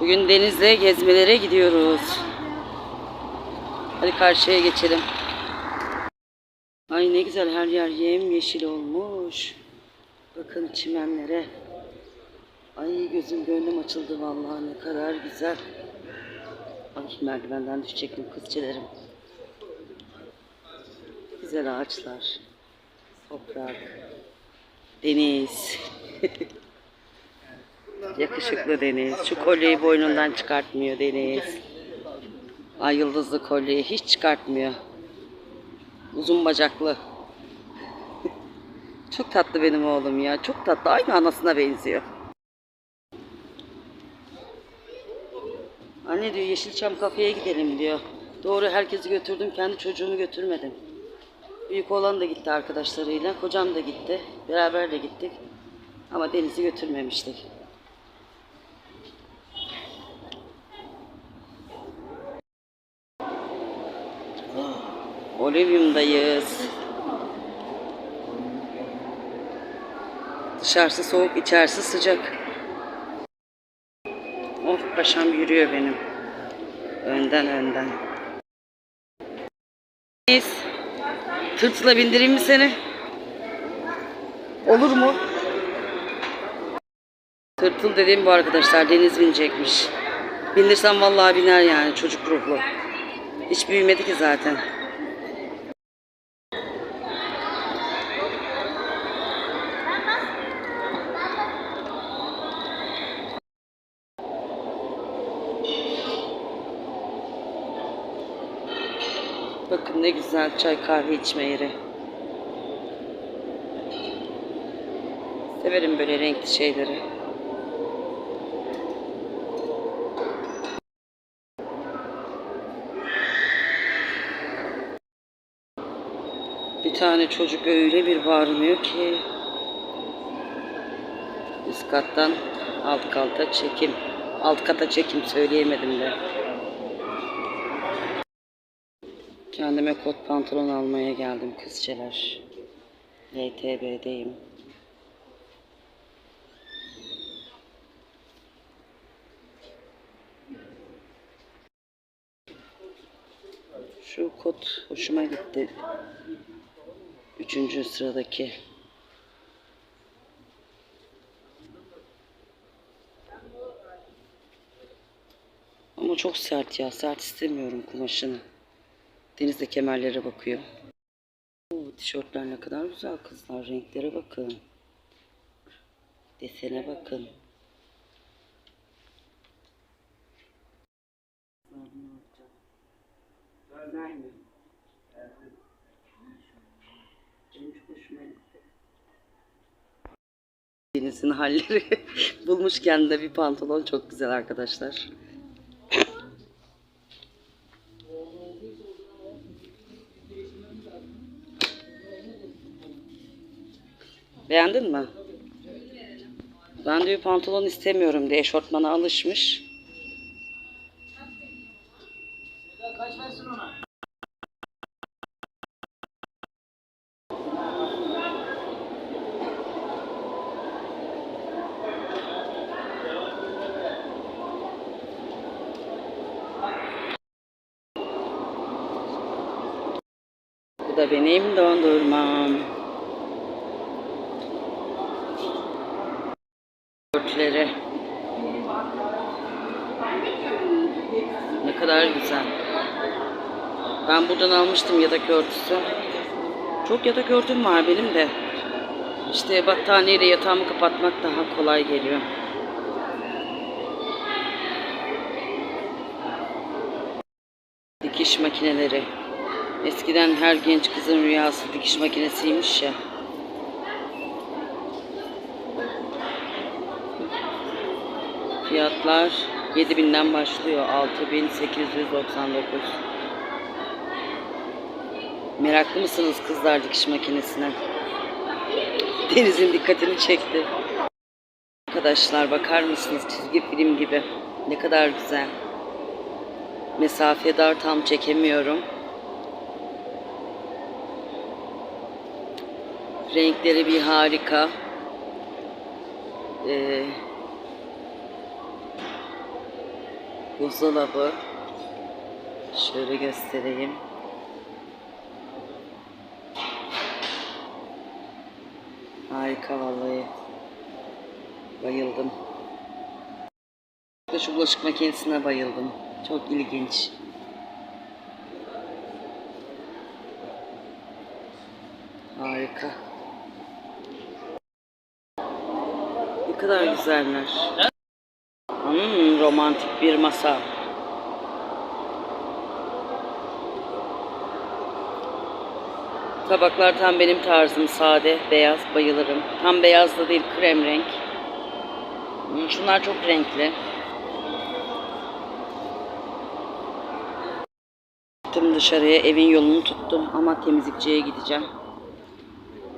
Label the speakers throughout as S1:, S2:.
S1: Bugün denizle gezmelere gidiyoruz. Hadi karşıya geçelim. Ay ne güzel her yer yem yeşil olmuş. Bakın çimenlere. Ay gözüm gönlüm açıldı vallahi ne kadar güzel. Ay merdivenden düşecektim kızçelerim. Güzel ağaçlar. Toprak. Deniz. Yakışıklı Deniz. Şu kolyeyi boynundan çıkartmıyor Deniz. Ay yıldızlı kolyeyi hiç çıkartmıyor. Uzun bacaklı. Çok tatlı benim oğlum ya. Çok tatlı. Aynı anasına benziyor. Anne diyor Yeşilçam kafeye gidelim diyor. Doğru herkesi götürdüm. Kendi çocuğumu götürmedim. Büyük oğlan da gitti arkadaşlarıyla. Kocam da gitti. Beraber de gittik. Ama Deniz'i götürmemiştik. Olivium'dayız. Dışarısı soğuk, içerisi sıcak. Oh paşam yürüyor benim. Önden önden. Biz tırtıla bindireyim mi seni? Olur mu? Tırtıl dediğim bu arkadaşlar deniz binecekmiş. Bindirsem vallahi biner yani çocuk ruhlu. Hiç büyümedi ki zaten. Bakın ne güzel çay kahve içme yeri. Severim böyle renkli şeyleri. Tane çocuk öyle bir bağırmıyor ki. Üst kattan alt kata çekim. Alt kata çekim söyleyemedim de. Kendime kot pantolon almaya geldim kızçeler. LTB'deyim. Şu kot hoşuma gitti. Üçüncü sıradaki. Ama çok sert ya. Sert istemiyorum kumaşını. Denizde kemerlere bakıyor. Oo, tişörtler ne kadar güzel kızlar. Renklere bakın. Desene bakın. Güzel mi? Benim çok hoşuma gitti. Deniz'in halleri bulmuş kendine bir pantolon çok güzel arkadaşlar. Beğendin mi? Ben diyor pantolon istemiyorum diye eşortmana alışmış. Da benim dondurmam. Örtüleri. Ne kadar güzel. Ben buradan almıştım yatak örtüsü. Çok yatak örtüm var benim de. İşte battaniyeyle yatağımı kapatmak daha kolay geliyor. Dikiş makineleri. Eskiden her genç kızın rüyası dikiş makinesiymiş ya. Fiyatlar 7000'den başlıyor. 6899. Meraklı mısınız kızlar dikiş makinesine? Deniz'in dikkatini çekti. Arkadaşlar bakar mısınız çizgi film gibi. Ne kadar güzel. Mesafe dar tam çekemiyorum. Renkleri bir harika. Ee, Buzdolabı. Şöyle göstereyim. Harika vallahi. Bayıldım. Şu bulaşık makinesine bayıldım. Çok ilginç. Harika. Kadar güzeller. Hmm, romantik bir masa. Tabaklar tam benim tarzım. Sade, beyaz bayılırım. Tam beyaz da değil, krem renk. Hmm, Şunlar çok renkli. Çıktım dışarıya, evin yolunu tuttum ama temizlikçiye gideceğim.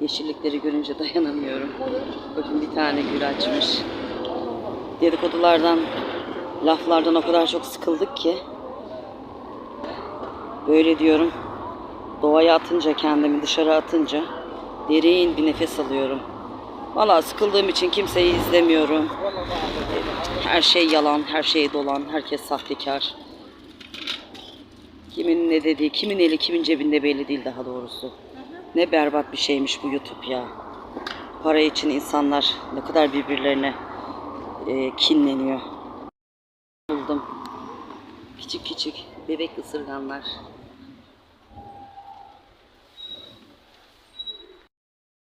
S1: Yeşillikleri görünce dayanamıyorum. Bakın bir tane gül açmış. Dedikodulardan, laflardan o kadar çok sıkıldık ki. Böyle diyorum. Doğaya atınca kendimi dışarı atınca derin bir nefes alıyorum. Valla sıkıldığım için kimseyi izlemiyorum. Her şey yalan, her şey dolan, herkes sahtekar. Kimin ne dediği, kimin eli kimin cebinde belli değil daha doğrusu. Ne berbat bir şeymiş bu YouTube ya. Para için insanlar ne kadar birbirlerine e, kinleniyor. Buldum. Küçük küçük bebek ısırganlar.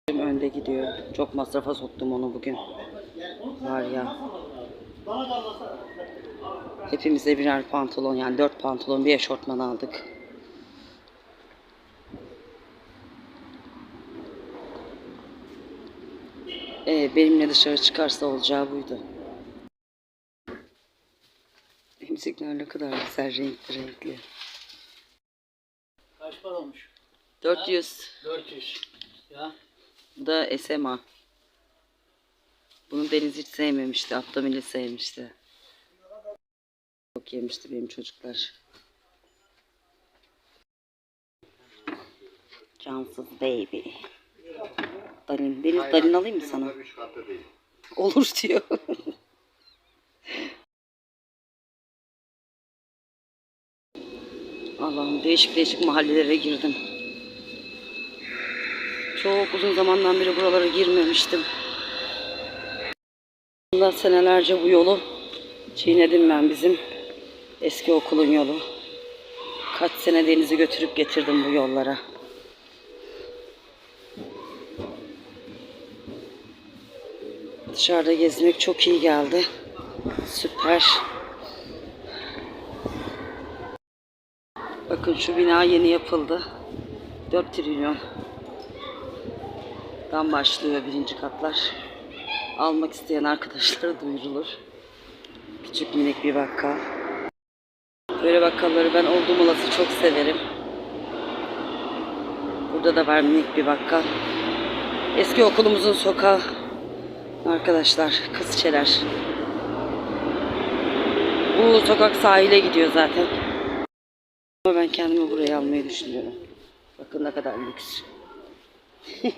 S1: Önde gidiyor. Çok masrafa soktum onu bugün. Var ya. Hepimize birer pantolon yani dört pantolon bir eşortman aldık. Ee, benimle dışarı çıkarsa olacağı buydu. Emzikler ne kadar güzel renkli renkli.
S2: Kaç para olmuş?
S1: 400.
S2: 400. Ya.
S1: Bu da SMA. Bunu Deniz hiç sevmemişti. Abdamili sevmişti. Çok yemişti benim çocuklar. Cansız baby. Dalin. Deniz dalin alayım mı sana?
S3: Üç katlı değil.
S1: Olur diyor. Allah'ım değişik değişik mahallelere girdim. Çok uzun zamandan beri buralara girmemiştim. Bundan senelerce bu yolu çiğnedim ben bizim eski okulun yolu. Kaç sene denizi götürüp getirdim bu yollara. Dışarıda gezmek çok iyi geldi. Süper. Bakın şu bina yeni yapıldı. 4 trilyon. Dan başlıyor birinci katlar. Almak isteyen arkadaşlara duyurulur. Küçük minik bir bakkal. Böyle bakkalları ben oldum olası çok severim. Burada da var minik bir bakkal. Eski okulumuzun sokağı. Arkadaşlar kızçeler. Bu sokak sahile gidiyor zaten. Ama ben kendimi buraya almayı düşünüyorum. Bakın ne kadar lüks.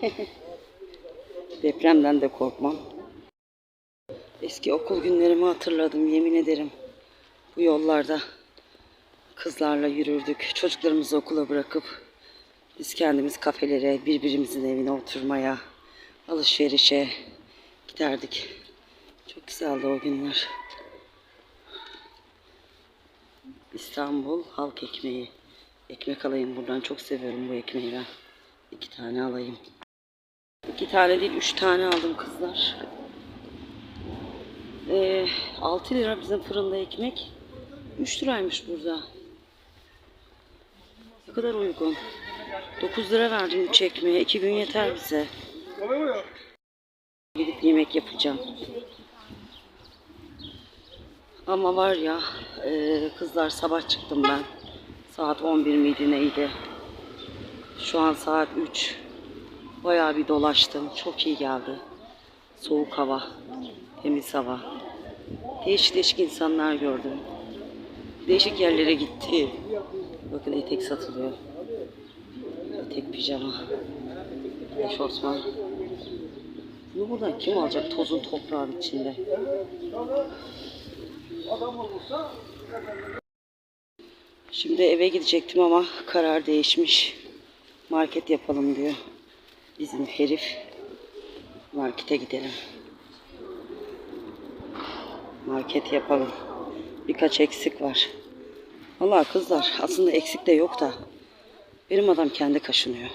S1: Depremden de korkmam. Eski okul günlerimi hatırladım yemin ederim. Bu yollarda kızlarla yürürdük. Çocuklarımızı okula bırakıp biz kendimiz kafelere, birbirimizin evine oturmaya, alışverişe giderdik. Çok güzeldi o günler. İstanbul halk ekmeği. Ekmek alayım buradan. Çok seviyorum bu ekmeği ben. İki tane alayım. İki tane değil, üç tane aldım kızlar. Ee, 6 lira bizim fırında ekmek. 3 liraymış burada. Ne kadar uygun. 9 lira verdim 3 ekmeğe. 2 gün yeter bize. Yemek yapacağım. Ama var ya e, kızlar sabah çıktım ben. Saat 11 miydi neydi? Şu an saat 3. Bayağı bir dolaştım. Çok iyi geldi. Soğuk hava, temiz hava. Değişik değişik insanlar gördüm. Değişik yerlere gitti. Bakın etek satılıyor. Etek pijama. Eşofman. Bunu buradan kim alacak tozun toprağın içinde? Şimdi eve gidecektim ama karar değişmiş. Market yapalım diyor. Bizim herif. Markete gidelim. Market yapalım. Birkaç eksik var. Vallahi kızlar aslında eksik de yok da. Benim adam kendi kaşınıyor.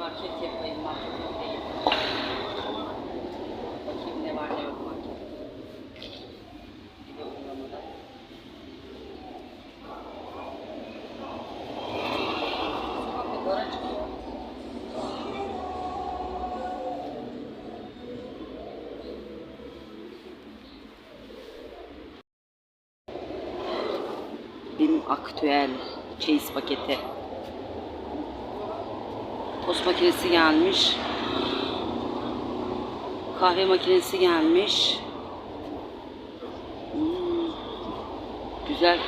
S1: Market yapayım, market yapayım. Bakayım ne var ne yok market. Bir de uğramada. Sokakta çıkıyor. Benim aktüel çeyiz paketi. Tost makinesi gelmiş. Kahve makinesi gelmiş. Hmm, güzel.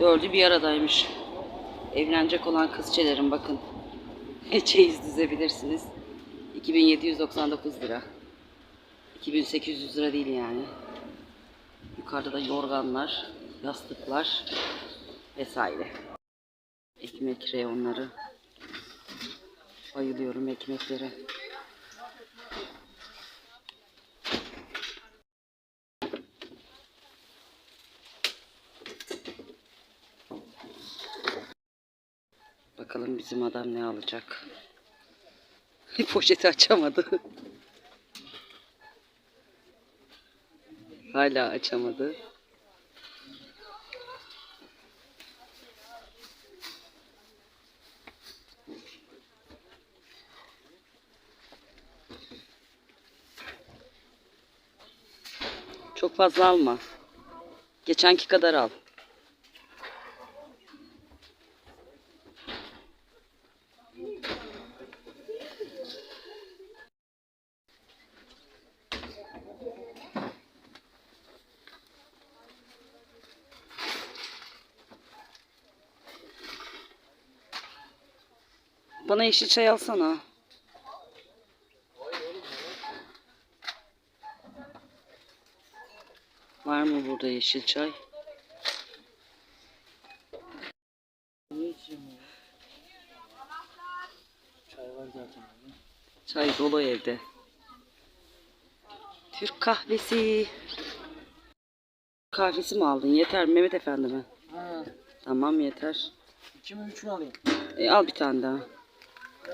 S1: Dördü bir aradaymış. Evlenecek olan kızçelerin bakın. Çeyiz dizebilirsiniz. 2799 lira. 2800 lira değil yani. Yukarıda da yorganlar, yastıklar vesaire. Ekmek reyonları. Bayılıyorum ekmeklere. Bakalım bizim adam ne alacak. Poşeti açamadı. Hala açamadı. Çok fazla alma. Geçenki kadar al. Bana yeşil çay alsana. Var mı burada yeşil çay?
S2: Çay var zaten.
S1: Çay dolu evde. Türk kahvesi. Kahvesi mi aldın? Yeter Mehmet Efendi mi?
S2: Ha,
S1: Tamam yeter.
S2: iki mi üç mü alayım?
S1: E, al bir tane daha.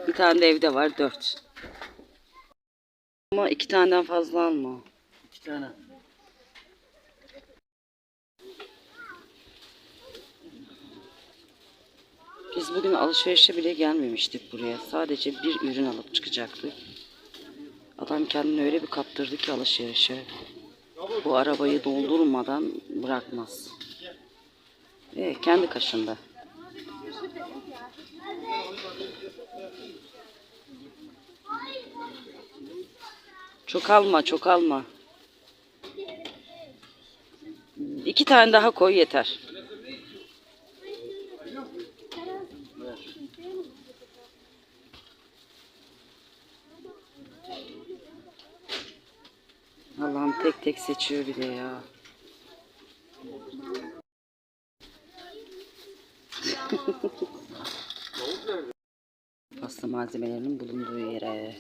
S1: Bir tane de evde var dört. Ama iki taneden fazla alma.
S2: İki tane.
S1: Biz bugün alışverişe bile gelmemiştik buraya. Sadece bir ürün alıp çıkacaktık. Adam kendini öyle bir kaptırdı ki alışverişe. Bu arabayı doldurmadan bırakmaz. E, kendi kaşında. Çok alma, çok alma. İki tane daha koy yeter. Allah'ım tek tek seçiyor bir de ya. Pasta malzemelerinin bulunduğu yere.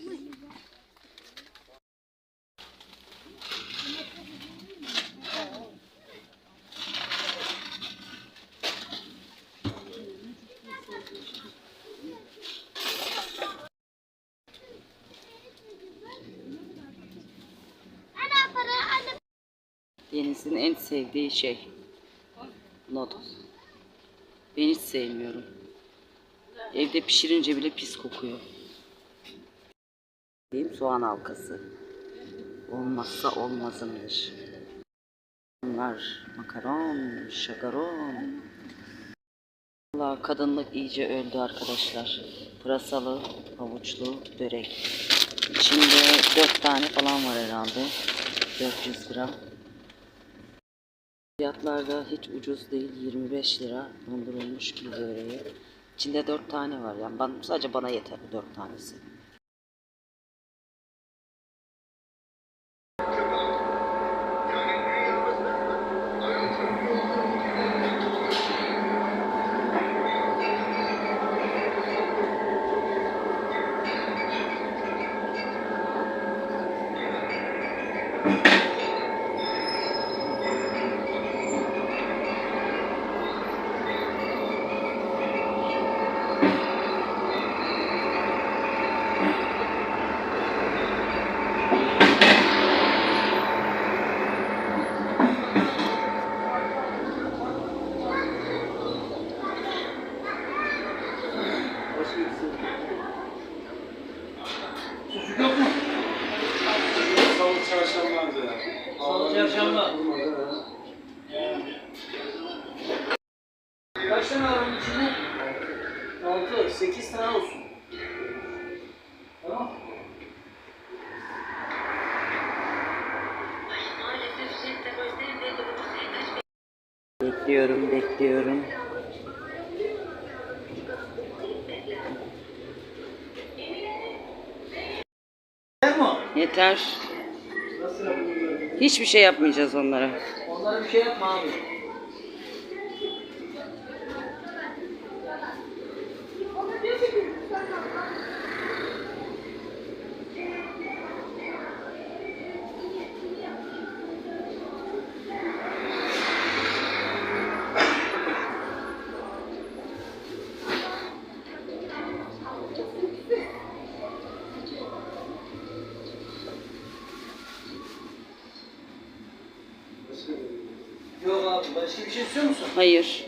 S1: Deniz'in en sevdiği şey. Noodle. Ben hiç sevmiyorum. Evde pişirince bile pis kokuyor. Soğan halkası. Olmazsa olmazımdır. Bunlar makaron, şakaron. Valla kadınlık iyice öldü arkadaşlar. Pırasalı, havuçlu börek. İçinde dört tane falan var herhalde. 400 gram. Fiyatlar da hiç ucuz değil. 25 lira dondurulmuş bir böreği. İçinde 4 tane var. Yani ben, sadece bana yeter bu 4 tanesi.
S2: Başka bir şey. Sucuk yok mu?
S3: Salı çarşamba ya.
S2: Salı çarşamba. Kaç tane var onun içinde? 6, 8 tane olsun. Tamam.
S1: Bekliyorum, bekliyorum.
S2: Gel mi o?
S1: Yeter. Hiçbir şey yapmayacağız onlara.
S2: Onlara bir şey yapma abi başka bir şey musun?
S1: Hayır.